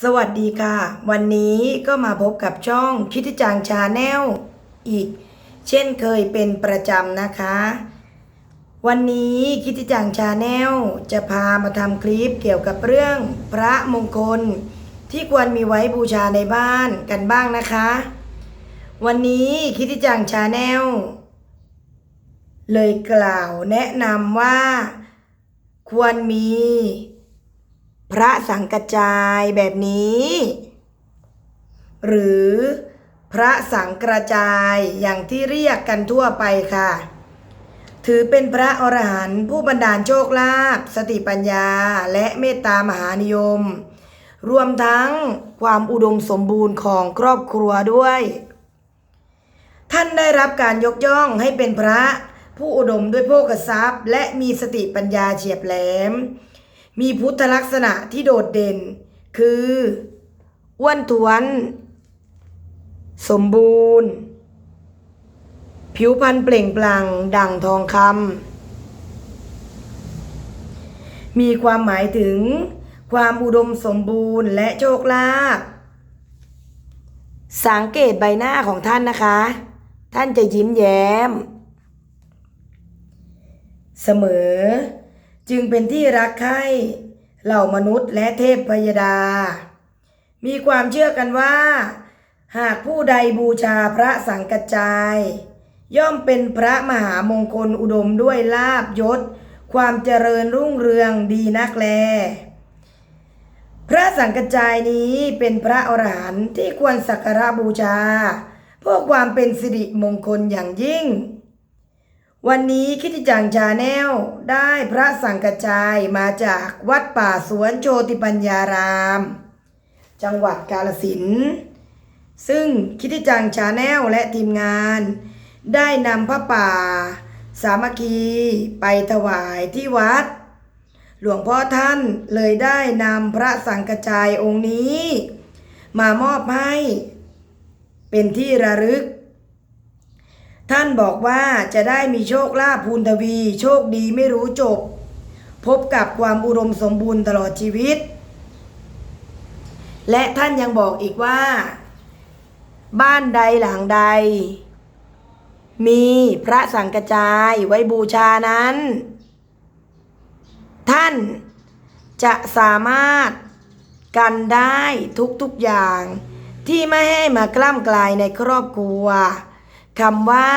สวัสดีค่ะ วันนี้ก็มาพบกับช่องคิดจังชาแนลอีก เช่นเคยเป็นประจำนะคะ วันนี้คิดจังชาแนลจะพามาทำคลิปเกี่ยวกับเรื่องพระมงคล ที่ควรมีไว้บูชาในบ้านกันบ้างนะคะ วันนี้คิดจังชาแนลเลยกล่าวแนะนำว่า ควรมี พระสังกจายแบบนี้ หรือพระสังกระจายอย่างที่เรียกกันทั่วไปค่ะ ถือเป็นพระอรหันต์ผู้บันดาลโชคลาภสติปัญญาและเมตตามหานิยม รวมทั้งความอุดมสมบูรณ์ของครอบครัวด้วย ท่านได้รับการยกย่องให้เป็นพระผู้อุดมด้วยโภคทรัพย์ และมีสติปัญญาเฉียบแหลม มีพุทธลักษณะที่โดดเด่น คืออ้วนท้วน สมบูรณ์ ผิวพรรณเปล่งปลั่งดั่งทองคำมีความหมายถึงความอุดมสมบูรณ์และโชคลาภสังเกตใบหน้าของท่านนะคะ ท่านจะยิ้มแย้ม เสมอ จึงเป็นที่รักใคร่เหล่ามนุษย์และเทพพยดา มีความเชื่อกันว่า หากผู้ใดบูชาพระสังกัจจาย ย่อมเป็นพระมหามงคลอุดมด้วยลาบยศ ความเจริญรุ่งเรืองดีนักแล พระสังกัจจายนี้เป็นพระอรหันต์ที่ควรสักการะบูชา เพื่อความเป็นสิริมงคลอย่างยิ่ง วันนี้คิดจังชาแนลได้พระสังกัจจายมาจากวัดป่าสวนโชติปัญญาราม จังหวัดกาลสินซึ่งคิดจังชาแนลและทีมงาน ได้นำพระป่า สามัคคีไปถวายที่วัด หลวงพ่อท่านเลยได้นำพระสังกัจจายองค์นี้ มามอบให้ เป็นที่ระลึก ท่านบอกว่าจะได้มีโชคลาภพูนทวี โชคดีไม่รู้จบ พบกับความอุดมสมบูรณ์ตลอดชีวิต และท่านยังบอกอีกว่า บ้านใดหลังใด มีพระสังกจายไว้บูชานั้น ท่านจะสามารถกันได้ทุกๆอย่างที่ไม่ให้มากล้ำกลายในครอบครัว คำว่า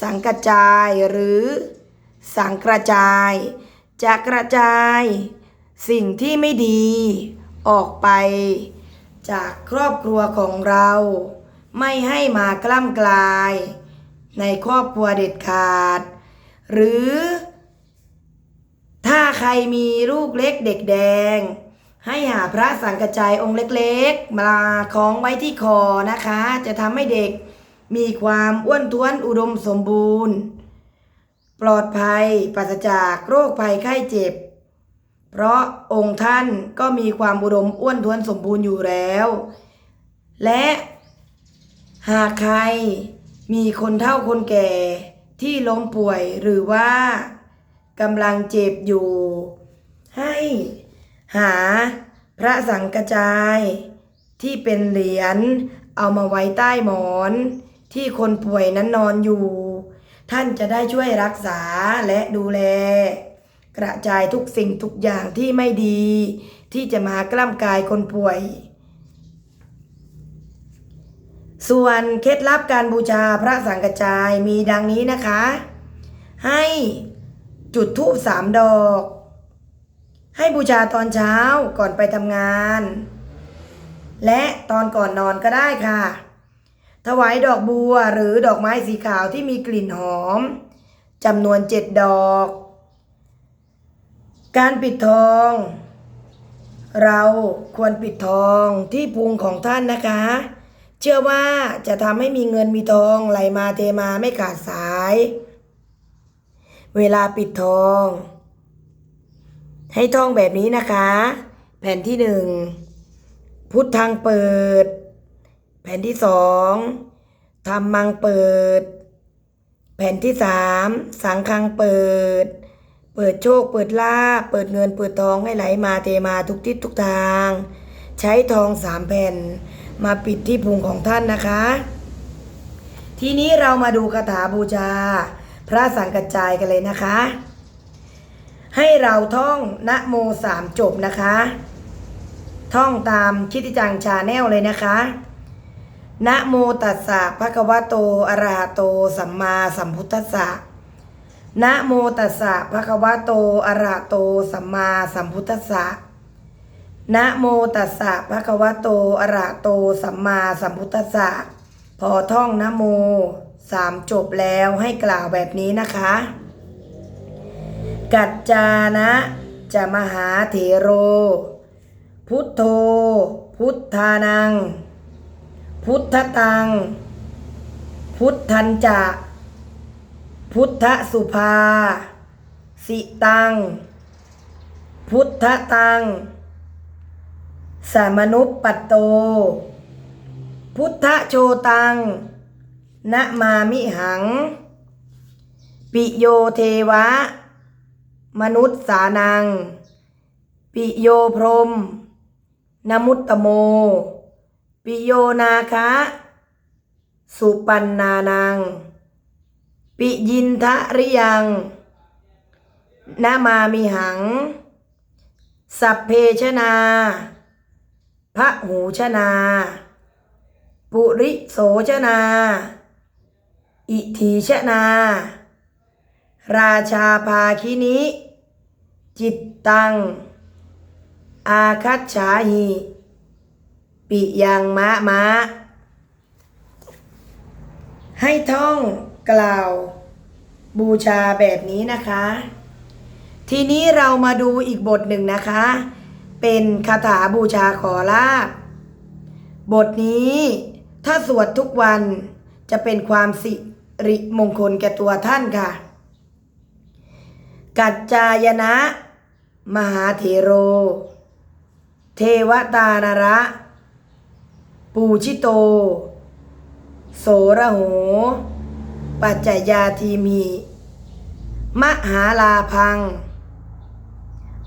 สังกระจายหรือ สังกระจาย จะกระจาย สิ่งที่ไม่ดี ออกไป จากครอบครัวของเรา ไม่ให้มากล้ำกลาย ในครอบครัวเด็ดขาด หรือ ถ้าใครมีลูกเล็กเด็กแดง ให้หาพระสังกระจายองค์เล็กๆ มาคล้องไว้ที่คอนะคะ จะทำให้เด็ก มีความอ้วนท้วนอุดมสมบูรณ์ ปลอดภัยปราศจากโรคภัยไข้เจ็บ เพราะองค์ท่านก็มีความอุดมอ้วนท้วนสมบูรณ์อยู่แล้ว และหากใครมีคนเฒ่าคนแก่ที่ล้มป่วยหรือว่ากำลังเจ็บอยู่ ให้หาพระสังกระจายที่เป็นเหรียญเอามาไว้ใต้หมอน ที่คนป่วยนั้นนอนอยู่ ท่านจะได้ช่วยรักษาและดูแล กระจายทุกสิ่งทุกอย่างที่ไม่ดี ที่จะมากล้ำกายคนป่วย ส่วนเคล็ดลับการบูชาพระสังกจายมีดังนี้นะคะ ให้จุดธูปสามดอก ให้บูชาตอนเช้าก่อนไปทำงาน และตอนก่อนนอนก็ได้ค่ะ ถวายดอกบัวหรือดอกไม้สีขาวที่มีกลิ่นหอมจำนวนเจ็ดดอก การปิดทอง เราควรปิดทองที่พุงของท่านนะคะ เชื่อว่าจะทำให้มีเงินมีทองไหลมาเทมาไม่ขาดสาย เวลาปิดทอง ให้ท่องแบบนี้นะคะ แผ่นที่หนึ่งพุทธังเปิด แผ่นที่สองธรรมังเปิด แผ่นที่สามสังฆังเปิด เปิดโชคเปิดลาเปิดเงินเปิดทองให้ไหลมาเทมาทุกทิศทุกทาง ใช้ทองสามแผ่น มาปิดที่พุงของท่านนะคะ ทีนี้เรามาดูคาถาบูชา พระสังกัจจายกันเลยนะคะ ให้เราท่องนะโมสามจบนะคะ ท่องตามคิติจังชาแนลเลยนะคะ นะโมตัสสะภะคะวะโตอะระหะโต สัมมาสัมพุทธัสสะนะโมตัสสะภะคะวะโตอะระหะโต สัมมาสัมพุทธัสสะนะโมตัสสะภะคะวะโตอะระหะโต สัมมาสัมพุทธัสสะพอท่องนะโมสามจบแล้วให้กล่าวแบบนี้นะคะ กัจจานะจะมหาเถโร พุทโธ พุทธานัง พุทธตัง พุทธันจะ พุทธสุภา สิตัง พุทธตัง สามนุปปัตโต พุทธโชตังนะมามิหัง ปิโยเทวะ มนุษย์สานัง ปิโยพรม นมุตตโม ปิโยนาคะ สุปันนานัง ปิยินทะริยังนามามิหัง สัพเพชนาพระหูชนา ปุริโสชนา อิทีชนา ราชาภาคินิ จิตตัง อาคัจฉาหิ ปิยังมะมะ ให้ท่องกล่าวบูชาแบบนี้นะคะ ทีนี้เรามาดูอีกบทหนึ่งนะคะ เป็นคาถาบูชาขอลาบบทนี้ถ้าสวดทุกวันจะเป็นความสิริมงคลแก่ตัวท่านค่ะ กัจจายนะ มหาเถโร เทวตานระ ปูชิโต โสระโห ปัจจยาทีมี มหาลาพัง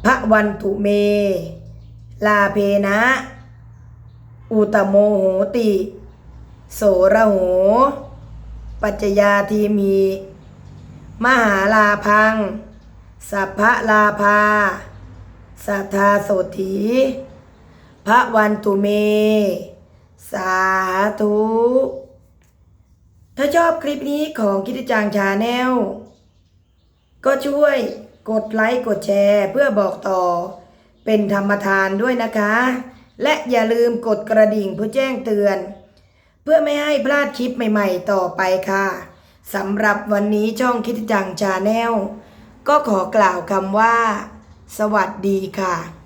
พระวันตุเม ลาเพนะ อุตโมโหติ โสระโห ปัจจยาทีมี มหาลาพัง สัพพะลาภาสัทธาโสถีพระวันตุเม สาธุถ้าชอบคลิปนี้ของกิติจังชาแนลก็ช่วยกดไลค์กดแชร์เพื่อบอกต่อ เป็นธรรมทานด้วยนะคะ และอย่าลืมกดกระดิ่งเพื่อแจ้งเตือน เพื่อไม่ให้พลาดคลิปใหม่ๆต่อไปค่ะสำหรับวันนี้ช่องคิดจังชาแนลก็ขอกล่าวคำว่า สวัสดีค่ะ